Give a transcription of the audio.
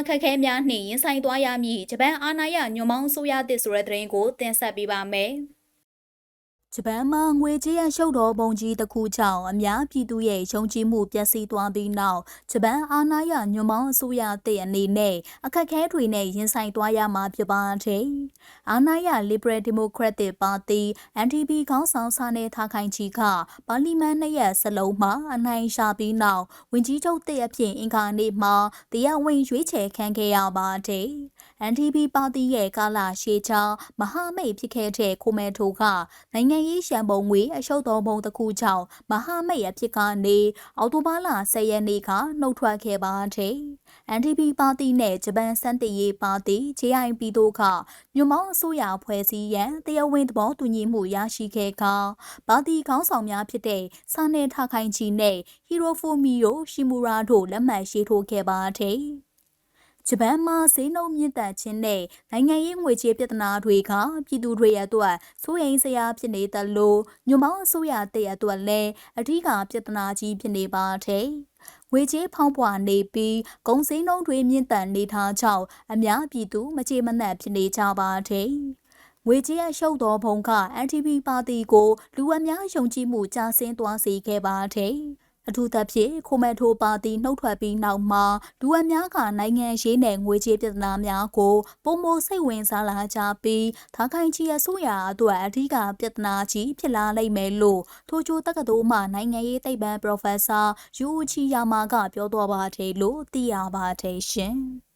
အခက်အခဲများနှင့်ရင်ဆိုင်သွားရမည့်ဂျပန်အာဏာရညွန်မောင်းအစိုးရသစ်ဆိုတဲ့သတင်းကိုတင်ဆက်ပေးပါမယ်။ ဂျပန်မှာငွေကြေးရရှုပ်တော်ပုံကြီးတစ်ခုကြောင့်အများပြည်သူရဲ့ယုံကြည်မှုပျက်စီးသွားပြီးနောက်ဂျပန်အာဏာရညွန်မောင်းအစိုးရသစ်အနေနဲ့အခက်အခဲတွေနဲ့ရင်ဆိုင်သွားရမှာဖြစ်ပါတယ်။အာဏာရ Liberal Democratic Party NDP ခေါင်းဆောင်စာနေထားခိုင်ချီကပါလီမန်နှစ်ရက်စလုံးမှာအနိုင်ရှာပြီးနောက်ဝင်ကြီးချုပ်တည့်အဖြစ်အင်္ဂါနေ့မှာတရားဝင်ရွေးချယ်ခံခဲ့ရပါတယ်။ NDP ပါတီရဲ့ကာလရှေးချောင်းမဟာမိတ်ဖြစ်ခဲ့တဲ့ကိုမဲထိုကနိုင်ငံရေးရှံပုံငွေအရှုပ်တော်ပုံတစ်ခုကြောင့်မဟာမိတ်အဖြစ်ကနေအော်တိုဘာလ10ရက်နေ့ကနှုတ်ထွက်ခဲ့ပါတယ်။ NDP ပါတီနဲ့ဂျပန်စံတရေးပါတီ JIP တို့ကညွမောင်းအစိုးရဖွဲ့စည်းရန်တရားဝင်သဘောတူညီမှုရရှိခဲ့ကပါတီခေါင်းဆောင်များဖြစ်တဲ့စာနယ်ထခိုင်ချီနဲ့ဟီရိုဖိုမီယိုရှီမူရာတို့လက်မှတ်ရေးထိုးခဲ့ပါတယ်။ ဂျပန်မှာဈေးနှုန်းမြင့်တက်ခြင်းနဲ့နိုင်ငံရေးငွေကြေးပြဿနာတွေကပြည်သူတွေအတွက်စိုးရိမ်စရာဖြစ်နေတယ်လို့ညွန်မောင်းအစိုးရတဲ့အတွက်လည်းအထူးကပြဿနာကြီးဖြစ်နေပါတယ်။ငွေကြေးဖောင်းပွားနေပြီးဂုံစင်းနှုန်းတွေမြင့်တက်နေထားကြောင့်အများပြည်သူမကြေမနက်ဖြစ်နေကြပါတယ်။ငွေကြေးအရှုပ်တော်ဘုံက NTP ပါတီကိုလူအများယုံကြည်မှုကျဆင်းသွားစေခဲ့ပါတယ်။ အထူးသဖြင့်ခိုမက်ထိုပါတီနှုတ်ထွက်ပြီးနောက်မှာလူအများကနိုင်ငံရေးနဲ့ငွေကြေးပြဿနာများကိုပုံမစိတ်ဝင်စားလာကြပြီးသာခိုင်ချီအစိုးရအတွက်အဓိကပြဿနာကြီးဖြစ်လာလိမ့်မယ်လို့ထိုချိုတက္ကသိုလ်မှနိုင်ငံရေးသိပ္ပံပရိုဖက်ဆာယူချီယာမာကပြောသွားပါတယ်လို့သိရပါတယ်ရှင်။